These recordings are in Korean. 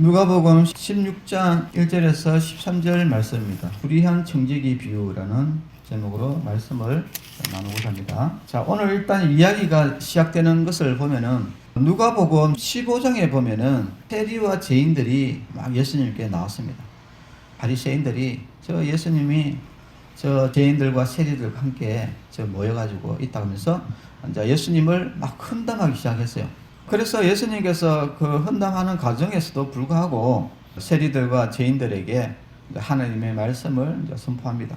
누가복음 16장 1절에서 13절 말씀입니다. 불의한 청지기 비유라는 제목으로 말씀을 나누고자 합니다. 자, 오늘 일단 이야기가 시작되는 것을 보면은 누가복음 15장에 보면은 세리와 죄인들이 막 예수님께 나왔습니다. 바리새인들이 저 예수님이 저 죄인들과 세리들과 함께 저 모여가지고 있다 하면서 이제 예수님을 막 헌담하기 시작했어요. 그래서 예수님께서 그 헌담하는 과정에서도 불구하고 세리들과 죄인들에게 하나님의 말씀을 선포합니다.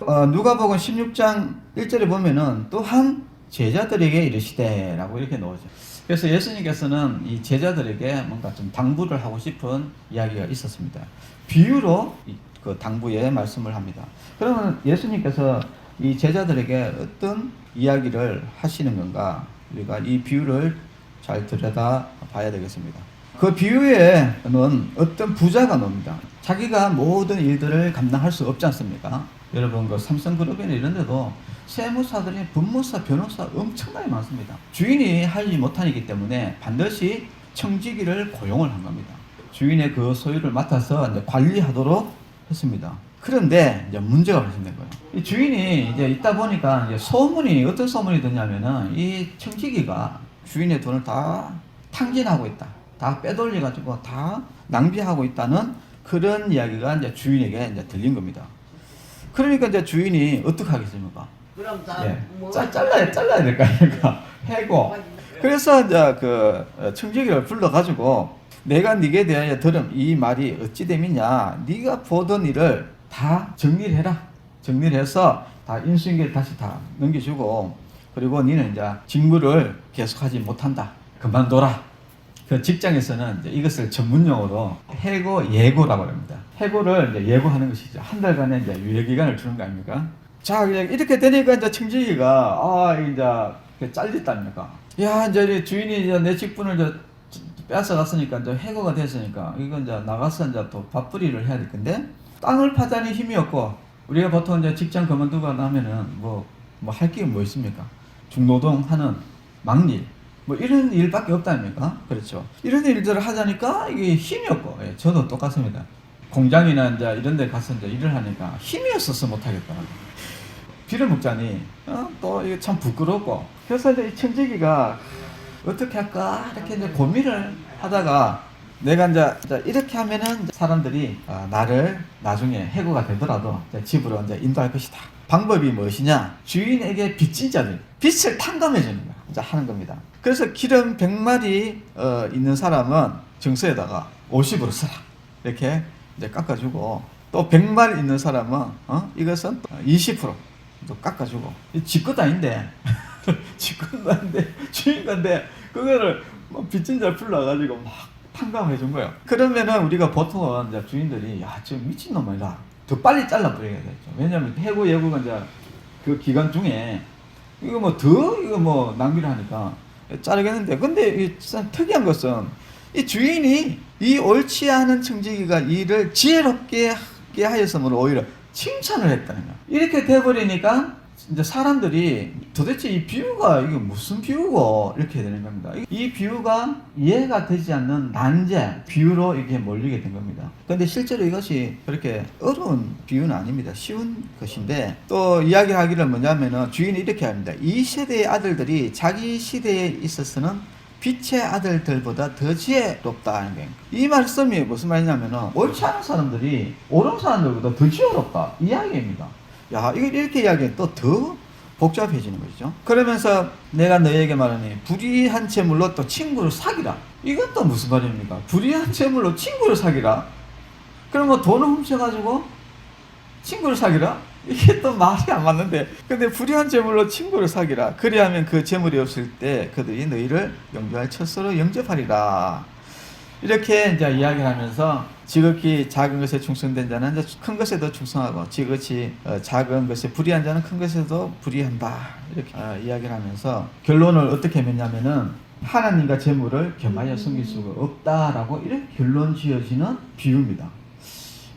어, 누가복음 16장 1절에 보면은 또한 제자들에게 이르시되라고 이렇게 나오죠. 그래서 예수님께서는 이 제자들에게 뭔가 좀 당부를 하고 싶은 이야기가 있었습니다. 비유로 이- 그 당부의 말씀을 합니다. 그러면 예수님께서 이 제자들에게 어떤 이야기를 하시는 건가? 우리가 이 비유를 잘 들여다 봐야 되겠습니다. 그 비유에는 어떤 부자가 나옵니다. 자기가 모든 일들을 감당할 수 없지 않습니까? 여러분 그 삼성그룹이나 이런 데도 세무사들이 분무사, 변호사 엄청나게 많습니다. 주인이 하지 못하기 때문에 반드시 청지기를 고용을 한 겁니다. 주인의 그 소유를 맡아서 이제 관리하도록 했습니다. 그런데 이제 문제가 발생된 거예요. 이 주인이 이제 있다 보니까 이제 소문이 어떤 소문이 듣냐면은 이 청지기가 주인의 돈을 다 탕진하고 있다. 다 빼돌려가지고 다 낭비하고 있다는 그런 이야기가 이제 주인에게 이제 들린 겁니다. 그러니까 이제 주인이 어떻게 하겠습니까? 그럼 다 예. 뭐 짜, 잘라야, 잘라야 될 거 아닙니까? 해고. 그래서 이제 그 어, 청지기를 불러가지고 내가 네게 대하여 들음 이 말이 어찌 됨이냐 네가 보던 일을 다 정리를 해라 정리를 해서 다 인수인계를 다시 다 넘겨주고 그리고 너는 이제 직무를 계속하지 못한다. 그만둬라. 그 직장에서는 이제 이것을 전문용어로 해고 예고라고 합니다. 해고를 이제 예고하는 것이죠. 한 달간의 이제 유예 기간을 주는 거 아닙니까? 자 이렇게 되니까 이제 청지기가 아 이제 잘렸답니까? 야 이제 이 주인이 이제 내 직분을 저 뺏어 갔으니까 이제 해고가 됐으니까 이건 이제 나가서 이제 또 밥벌이를 해야 될 건데 땅을 파자니 힘이 없고 우리가 보통 이제 직장 그만두고 나면은 뭐 뭐 할 게 뭐 있습니까? 중노동하는 막일. 뭐 이런 일밖에 없다니까? 그렇죠. 이런 일들을 하자니까 이게 힘이 없고 예, 저도 똑같습니다. 공장이나 이제 이런 데 가서 이제 일을 하니까 힘이 없어서 못 하겠더라고 비를 먹자니 어? 또 이게 참 부끄럽고 그래서 이제 이 청지기가 어떻게 할까? 이렇게 이제 고민을 하다가 내가 이제 이렇게 하면은 사람들이 아, 나를 나중에 해고가 되더라도 집으로 이제 인도할 것이다. 방법이 무엇이냐? 주인에게 빚진 자들 빚을 탕감해 주는 거야. 이제 하는 겁니다. 그래서 기름 100마리 어, 있는 사람은 정서에다가 50으로 써라. 이렇게 이제 깎아주고 또 100마리 있는 사람은 어? 이것은 20%또 깎아주고 지 것도 아닌데 지 것도 아닌데 주인 건데 그거를 뭐 빚진 자 불러가지고 막 탕감해 준 거예요. 그러면은 우리가 보통은 이제 주인들이 야, 저 미친놈 아니라 더 빨리 잘라버려야 되죠. 왜냐면 해고 예고가 이제 그 기간 중에 이거 뭐 더 이거 뭐 낭비를 하니까 자르겠는데 근데 특이한 것은 이 주인이 이 옳지 않은 청지기가 일을 지혜롭게 하였으므로 오히려 칭찬을 했다는 거야. 이렇게 돼버리니까 이제 사람들이 도대체 이 비유가 이게 무슨 비유고 이렇게 되는 겁니다. 이 비유가 이해가 되지 않는 난제 비유로 이렇게 몰리게 된 겁니다. 근데 실제로 이것이 그렇게 어려운 비유는 아닙니다. 쉬운 것인데 또 이야기하기를 뭐냐면은 주인이 이렇게 합니다. 이 세대의 아들들이 자기 시대에 있어서는 빛의 아들들보다 더 지혜롭다는 거예요. 이 말씀이 무슨 말이냐면은 옳지 않은 사람들이 옳은 사람들보다 더 지혜롭다 이 이야기입니다. 야, 이렇게 이야기하면 또 더 복잡해지는 것이죠. 그러면서 내가 너에게 말하니 불의한 재물로 또 친구를 사기라. 이건 또 무슨 말입니까? 불의한 재물로 친구를 사기라. 그럼 뭐 돈을 훔쳐가지고 친구를 사기라? 이게 또 말이 안 맞는데. 근데 불의한 재물로 친구를 사기라. 그리하면 그 재물이 없을 때 그들이 너희를 영주할 처소로 영접하리라. 이렇게 이제 이야기를 하면서 지극히 작은 것에 충성된 자는 큰 것에도 충성하고 지극히 어, 작은 것에 불의한 자는 큰 것에도 불의한다 이렇게 어, 이야기를 하면서 결론을 어떻게 맺냐면은 하나님과 재물을 겸하여 섬길 수가 없다라고 이렇게 결론 지어지는 비유입니다.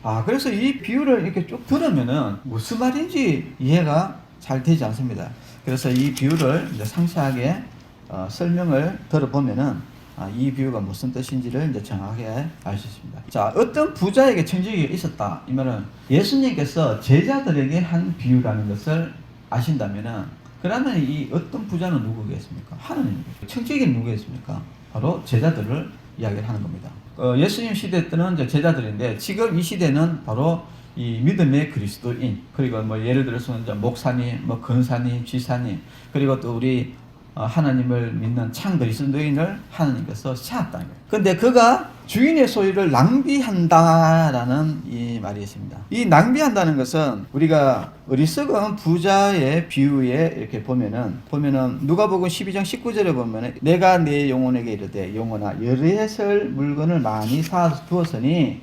아 그래서 이 비유를 이렇게 쭉 들으면은 무슨 말인지 이해가 잘 되지 않습니다. 그래서 이 비유를 상세하게 어, 설명을 들어보면은 아, 이 비유가 무슨 뜻인지를 이제 정확하게 알 수 있습니다. 자, 어떤 부자에게 청지기가 있었다. 이 말은 예수님께서 제자들에게 한 비유라는 것을 아신다면은 그러면 이 어떤 부자는 누구겠습니까? 하나님이겠죠. 청지기는 누구겠습니까? 바로 제자들을 이야기를 하는 겁니다. 어, 예수님 시대 때는 이제 제자들인데 지금 이 시대는 바로 이 믿음의 그리스도인 그리고 뭐 예를 들어서 이제 목사님, 뭐 근사님, 쥐사님 그리고 또 우리 어, 하나님을 믿는 참 그리스도인을 하나님께서 세웠다는 거예요. 근데 그가 주인의 소유를 낭비한다라는 이 말이 있습니다. 이 낭비한다는 것은 우리가 어리석은 부자의 비유에 이렇게 보면은 보면은 누가복음 12장 19절에 보면은 내가 내 영혼에게 이르되 영혼아 여리에설 물건을 많이 사 두었으니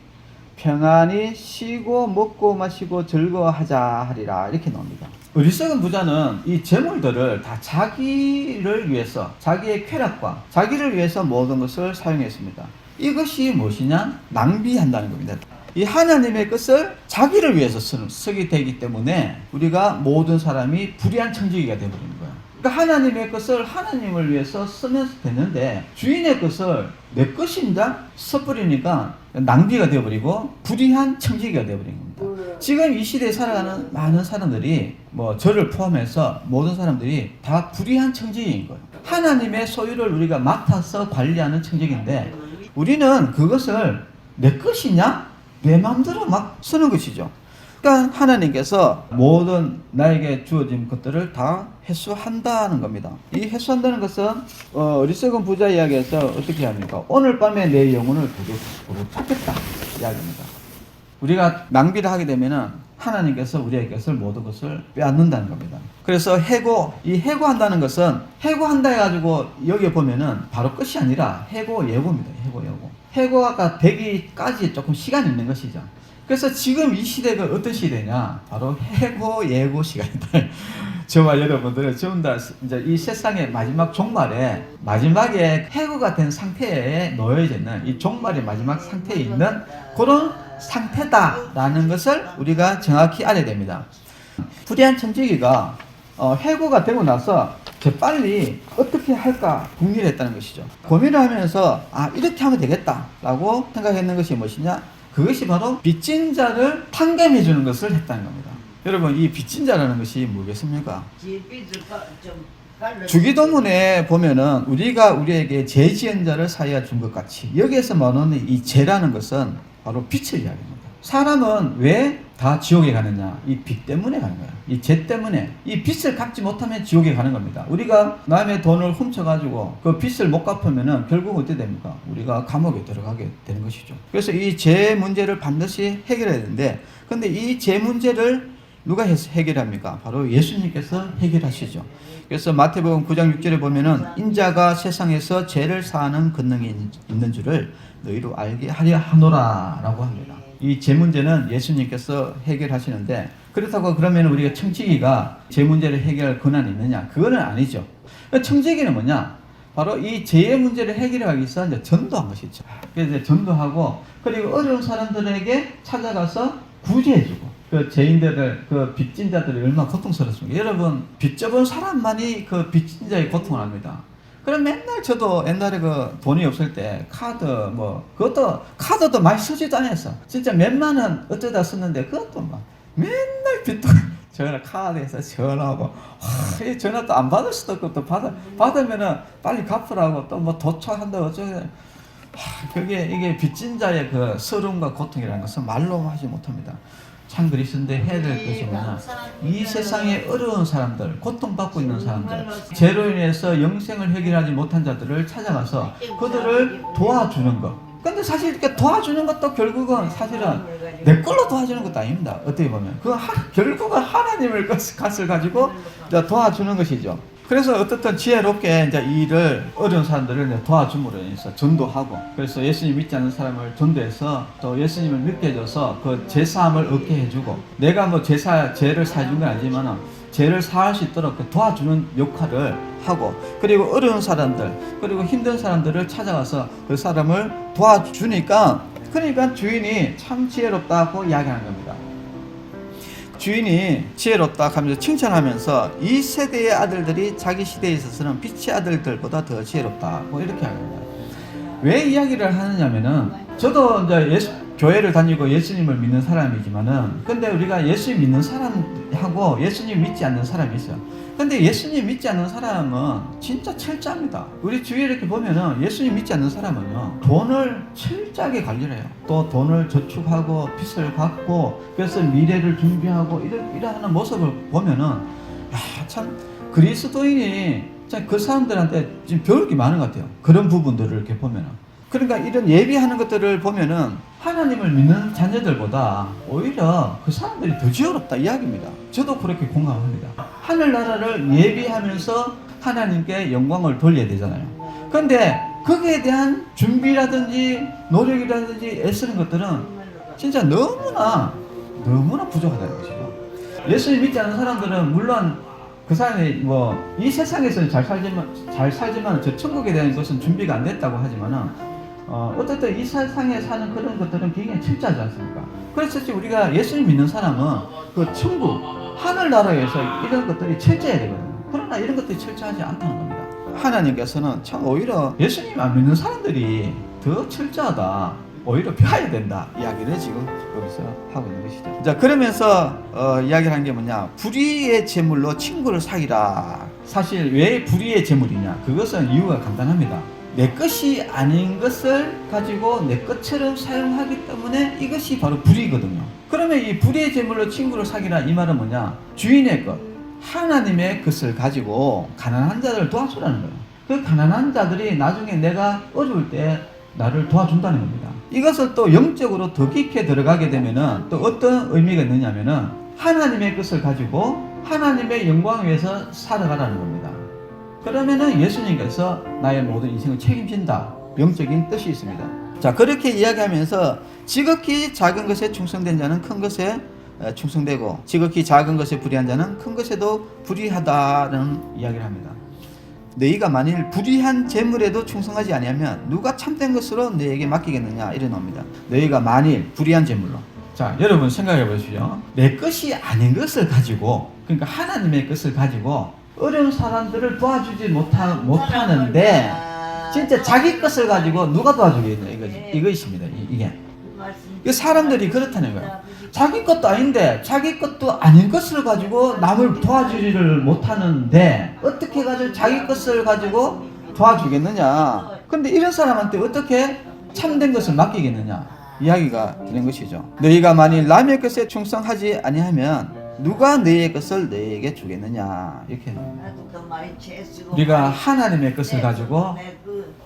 평안히 쉬고 먹고 마시고 즐거워하자 하리라 이렇게 나옵니다. 어리석은 부자는 이 재물들을 다 자기를 위해서 자기의 쾌락과 자기를 위해서 모든 것을 사용했습니다. 이것이 무엇이냐? 낭비한다는 겁니다. 이 하나님의 것을 자기를 위해서 쓰게 되기 때문에 우리가 모든 사람이 불의한 청지기가 되어버리는 거예요. 그러니까 하나님의 것을 하나님을 위해서 쓰면 되는데 주인의 것을 내 것인가 써버리니까 낭비가 되어버리고 불의한 청지기가 되어버린 겁니다. 지금 이 시대에 살아가는 많은 사람들이 뭐 저를 포함해서 모든 사람들이 다 불의한 청지기인 거예요. 하나님의 소유를 우리가 맡아서 관리하는 청지기인데 우리는 그것을 내 것이냐? 내 마음대로 막 쓰는 것이죠. 그러니까 하나님께서 모든 나에게 주어진 것들을 다 회수한다는 겁니다. 이 회수한다는 것은 어, 어리석은 부자 이야기에서 어떻게 합니까? 오늘 밤에 내 영혼을 도둑 찾겠다 이야기입니다. 우리가 낭비를 하게 되면은 하나님께서 것을 모든 것을 빼앗는다는 겁니다. 그래서 해고, 이 해고한다는 것은 해고한다 해가지고 여기 보면은 바로 끝이 아니라 해고 예고입니다. 해고 예고. 해고가 되기까지 조금 시간이 있는 것이죠. 그래서 지금 이 시대가 어떤 시대냐? 바로 해고 예고 시간이다. 저와 여러분들은 전부 다 이제 이 세상의 마지막 종말에 마지막에 해고가 된 상태에 놓여져 있는 이 종말의 마지막 상태에 있는 그런 상태다라는 것을 우리가 정확히 알아야 됩니다. 불의한 청지기가 어, 해고가 되고 나서 재빨리 어떻게 할까 궁리를 했다는 것이죠. 고민을 하면서 아 이렇게 하면 되겠다라고 생각했는 것이 무엇이냐? 그것이 바로 빚진 자를 탕감해 주는 것을 했다는 겁니다. 여러분 이 빚진 자라는 것이 뭐겠습니까? 주기도문에 보면은 우리가 우리에게 죄 지은 자를 사하여 준 것 같이 여기에서 말하는 이 죄라는 것은 바로 빚을 이야기합니다. 사람은 왜 다 지옥에 가느냐? 이빚 때문에 가는 거야. 이 죄 때문에 이 빚을 갚지 못하면 지옥에 가는 겁니다. 우리가 남의 돈을 훔쳐가지고 그 빚을 못 갚으면은 결국 어떻게 됩니까? 우리가 감옥에 들어가게 되는 것이죠. 그래서 이 죄 문제를 반드시 해결해야 되는데, 근데 이 죄 문제를 누가 해결합니까? 바로 예수님께서 해결하시죠. 그래서 마태복음 9장 6절에 보면은 인자가 세상에서 죄를 사하는 권능이 있는 줄을 너희로 알게 하려 하노라라고 합니다. 이죄 문제는 예수님께서 해결하시는데 그렇다고 그러면 우리가 청지기가 죄 문제를 해결할 권한이 있느냐? 그거는 아니죠. 청지기는 뭐냐? 바로 이 죄의 문제를 해결하기 위해서 이제 전도한 것이죠. 그래서 전도하고 그리고 어려운 사람들에게 찾아가서 구제해주고 그 죄인들을 그 빚진 자들이 얼마나 고통스럽습니까? 여러분 빚 져본 사람만이 그 빚진 자의 고통을 압니다. 그럼 맨날 저도 옛날에 그 돈이 없을 때 카드 뭐 그것도 카드도 많이 쓰지도 않았어. 진짜 몇만 원 어쩌다 썼는데 그것도 막 맨날 빚도 전화 카드에서 전화하고 와, 이 전화 또안 받을 수도 없고 또 받아 받으면은 빨리 갚으라고 또 뭐 도착한다 어쩌고 하, 그게 이게 빚진 자의 그 서름과 고통이라는 것은 말로 하지 못합니다. 참 그리스도인데 해야 될 것이 뭐냐? 이 세상에 어려운 사람들 고통받고 있는 사람들 죄로 인해서 영생을 해결하지 못한 자들을 찾아가서 그들을 도와주는 것. 근데 사실 이렇게 도와주는 것도 결국은 사실은 내 걸로 도와주는 것도 아닙니다. 어떻게 보면. 그 하, 결국은 하나님을 것- 것을 가지고 도와주는 것이죠 그래서 어떻든 지혜롭게 이제 이 일을 어려운 사람들을 도와줌으로 인해서 전도하고 그래서 예수님 믿지 않는 사람을 전도해서 또 예수님을 믿게 해줘서 그 제사함을 얻게 해주고 내가 뭐 제사 죄를 사준 건 아니지만은 죄를 사할 수 있도록 그 도와주는 역할을 하고 그리고 어려운 사람들 그리고 힘든 사람들을 찾아가서 그 사람을 도와주니까 그러니까 주인이 참 지혜롭다고 이야기하는 겁니다. 주인이 지혜롭다 하면서 칭찬하면서 이 세대의 아들들이 자기 시대에 있어서는 빛의 아들들보다 더 지혜롭다 뭐 이렇게 합니다. 왜 이야기를 하느냐면은 저도 이제 예수, 교회를 다니고 예수님을 믿는 사람이지만은 근데 우리가 예수님 믿는 사람하고 예수님 믿지 않는 사람이 있어요. 근데 예수님 믿지 않는 사람은 진짜 철저합니다. 우리 주위에 이렇게 보면은 예수님 믿지 않는 사람은요 돈을 철저하게 관리를 해요. 또 돈을 저축하고 빚을 갚고 그래서 미래를 준비하고 이러, 이러하는 모습을 보면은 야, 참 그리스도인이 참 그 사람들한테 지금 배울 게 많은 것 같아요. 그런 부분들을 이렇게 보면은. 그러니까 이런 예비하는 것들을 보면은 하나님을 믿는 자녀들보다 오히려 그 사람들이 더 지어롭다 이야기입니다. 저도 그렇게 공감합니다. 하늘나라를 예비하면서 하나님께 영광을 돌려야 되잖아요. 그런데 거기에 대한 준비라든지 노력이라든지 애쓰는 것들은 진짜 너무나 너무나 부족하다는 것이죠. 예수님 믿지 않는 사람들은 물론 그 사람이 뭐 이 세상에서는 잘 살지만 잘 살지만 저 천국에 대한 것은 준비가 안 됐다고 하지만은 어 어쨌든 이 세상에 사는 그런 것들은 굉장히 철저하지 않습니까? 그래서 우리가 예수님 믿는 사람은 그 천국 하늘 나라에서 이런 것들이 철저해야 되거든요. 그러나 이런 것들이 철저하지 않다는 겁니다. 하나님께서는 참 오히려 예수님 안 믿는 사람들이 더 철저하다. 오히려 배워야 된다 이야기를 지금 여기서 하고 있는 것이죠. 자 그러면서 어, 이야기를 한 게 뭐냐 불의의 제물로 친구를 사귀라. 사실 왜 불의의 제물이냐? 그것은 이유가 간단합니다. 내 것이 아닌 것을 가지고 내 것처럼 사용하기 때문에 이것이 바로 불의거든요. 그러면 이 불의의 제물로 친구를 사귀라 이 말은 뭐냐? 주인의 것, 하나님의 것을 가지고 가난한 자들을 도와주라는 거예요. 그 가난한 자들이 나중에 내가 어려울 때 나를 도와준다는 겁니다. 이것을 또 영적으로 더 깊게 들어가게 되면은 또 어떤 의미가 있느냐면은 하나님의 것을 가지고 하나님의 영광 위해서 살아가라는 겁니다. 그러면은 예수님께서 나의 모든 인생을 책임진다. 영적인 뜻이 있습니다. 자, 그렇게 이야기하면서 지극히 작은 것에 충성된 자는 큰 것에 어, 충성되고 지극히 작은 것에 불의한 자는 큰 것에도 불의하다는 이야기를 합니다. 너희가 만일 불의한 재물에도 충성하지 아니하면 누가 참된 것으로 너에게 맡기겠느냐 이래 나옵니다. 너희가 만일 불의한 재물로 자 여러분 생각해 보십시오. 내 것이 아닌 것을 가지고 그러니까 하나님의 것을 가지고 어려운 사람들을 도와주지 못하, 못하는데 진짜 자기 것을 가지고 누가 도와주겠냐 이거지 이것입니다 이- 이게 이 사람들이 그렇다는 거예요. 자기 것도 아닌데 자기 것도 아닌 것을 가지고 남을 도와주지를 못하는데 어떻게 가지고 자기 것을 가지고 도와주겠느냐? 근데 이런 사람한테 어떻게 참된 것을 맡기겠느냐? 이야기가 되는 것이죠. 너희가 만일 남의 것에 충성하지 아니하면 누가 너희의 것을 너희에게 주겠느냐? 이렇게 우리가 하나님의 것을 가지고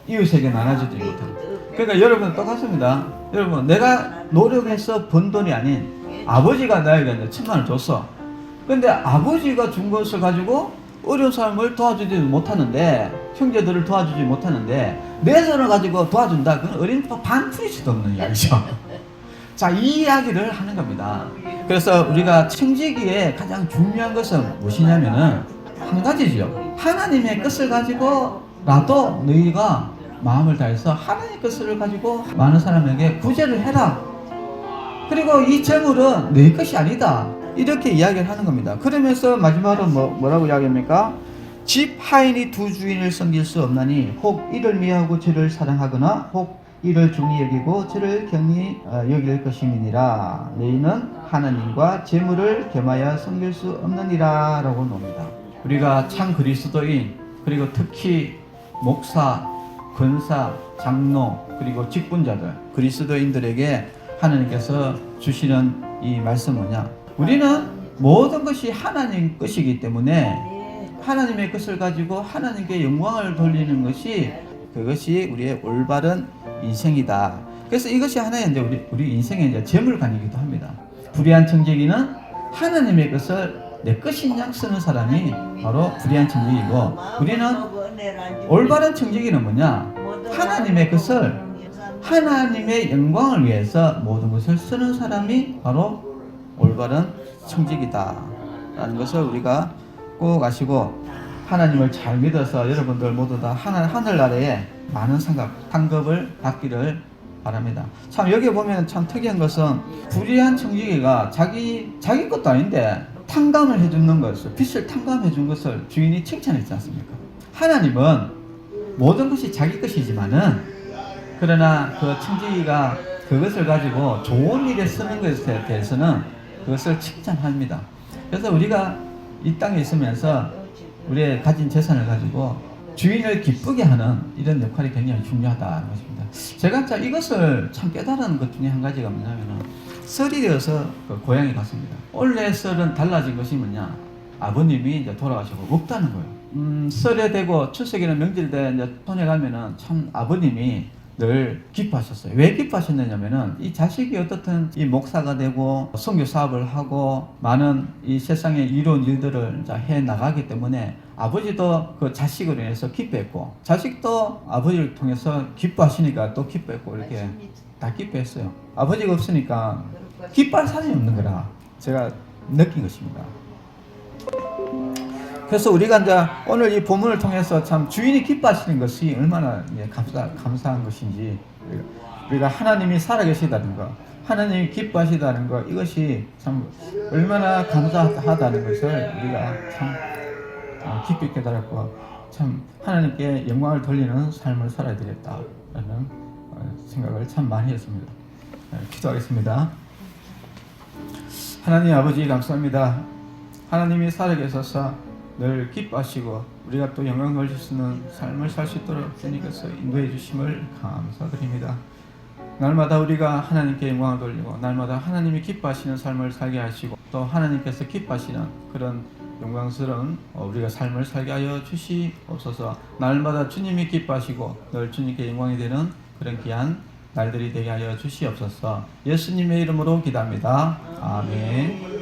이웃에게 나눠주지 못하는 그러니까 여러분 똑같습니다. 여러분 내가 노력해서 번 돈이 아닌 아버지가 나에게 이제 천만 원 줬어. 근데 아버지가 준 것을 가지고 어려운 사람을 도와주지 못하는데 형제들을 도와주지 못하는데 내 돈을 가지고 도와준다. 그건 어린 반푼이지도 없는 이야기죠. 자, 이 이야기를 하는 겁니다. 그래서 우리가 청지기에 가장 중요한 것은 무엇이냐면은 한 가지죠. 하나님의 것을 가지고라도 너희가 마음을 다해서 하나님의 것을 가지고 많은 사람에게 구제를 해라. 그리고 이 재물은 내 것이 아니다. 이렇게 이야기를 하는 겁니다. 그러면서 마지막으로 뭐, 뭐라고 이야기합니까? 집 하인이 두 주인을 섬길 수 없나니 혹 이를 미워하고 저를 사랑하거나 혹 이를 중히 여기고 저를 경히 어, 여길 것임이니라. 너희는 하나님과 재물을 겸하여 섬길 수 없느니라 라고 놉니다. 우리가 참 그리스도인 그리고 특히 목사, 권사, 장로 그리고 직분자들 그리스도인들에게 하나님께서 주시는 이 말씀 뭐냐? 우리는 모든 것이 하나님 것이기 때문에 하나님의 것을 가지고 하나님께 영광을 돌리는 것이 그것이 우리의 올바른 인생이다. 그래서 이것이 하나의 이제 우리 우리 인생의 이제 재물관이기도 합니다. 불의한 청지기는 하나님의 것을 내 것인 양 쓰는 사람이 바로 불의한 청지기고 우리는 올바른 청지기는 뭐냐? 하나님의 것을 하나님의 영광을 위해서 모든 것을 쓰는 사람이 바로 올바른 청지기다. 라는 것을 우리가 꼭 아시고 하나님을 잘 믿어서 여러분들 모두 다 하늘, 하늘나라에 많은 상급, 상급을 받기를 바랍니다. 참 여기 보면 참 특이한 것은 불의한 청지기가 자기 자기 것도 아닌데 탕감을 해주는 것을 빚을 탕감해 준 것을 주인이 칭찬했지 않습니까? 하나님은 모든 것이 자기 것이지만은 그러나 그 청지기가 그것을 가지고 좋은 일에 쓰는 것에 대해서는 그것을 칭찬합니다. 그래서 우리가 이 땅에 있으면서 우리의 가진 재산을 가지고 주인을 기쁘게 하는 이런 역할이 굉장히 중요하다는 것입니다. 제가 자 이것을 참 깨달은 것 중에 한 가지가 뭐냐면은 썰이 되어서 그 고향에 갔습니다. 원래 썰은 달라진 것이 뭐냐? 아버님이 이제 돌아가시고 없다는 거예요. 음, 썰에 되고 추석이나 명절 때 이제 손에 가면은 참 아버님이 늘 기뻐하셨어요. 왜 기뻐하셨느냐면은 이 자식이 어떻든 이 목사가 되고 선교 사업을 하고 많은 이 세상에 이로운 일들을 해 나가기 때문에 아버지도 그 자식으로 인해서 기뻐했고 자식도 아버지를 통해서 기뻐하시니까 또 기뻐했고 이렇게 다 기뻐했어요. 아버지가 없으니까 기뻐할 사람이 없는 거라 제가 느낀 것입니다. 그래서 우리가 이제 오늘 이 본문을 통해서 참 주인이 기뻐하시는 것이 얼마나 예, 감사, 감사한 것인지 우리가- 하나님이 살아계시다는 것, 하나님이 기뻐하시다는 것 이것이 참 얼마나 감사하다는 것을 우리가 참 어, 깊이 깨달았고 참 하나님께 영광을 돌리는 삶을 살아야 되겠다라는 어, 생각을 참 많이 했습니다. 네, 기도하겠습니다. 하나님 아버지 감사합니다. 하나님이 살아계셔서 늘 기뻐하시고 우리가 또 영광 걸릴 수 있는 삶을 살 수 있도록 주님께서 인도해 주심을 감사드립니다. 날마다 우리가 하나님께 영광을 돌리고 날마다 하나님이 기뻐하시는 삶을 살게 하시고 또 하나님께서 기뻐하시는 그런 영광스러운 어, 우리가 삶을 살게 하여 주시옵소서. 날마다 주님이 기뻐하시고 늘 주님께 영광이 되는 그런 귀한 날들이 되게 하여 주시옵소서. 예수님의 이름으로 기도합니다. 아멘.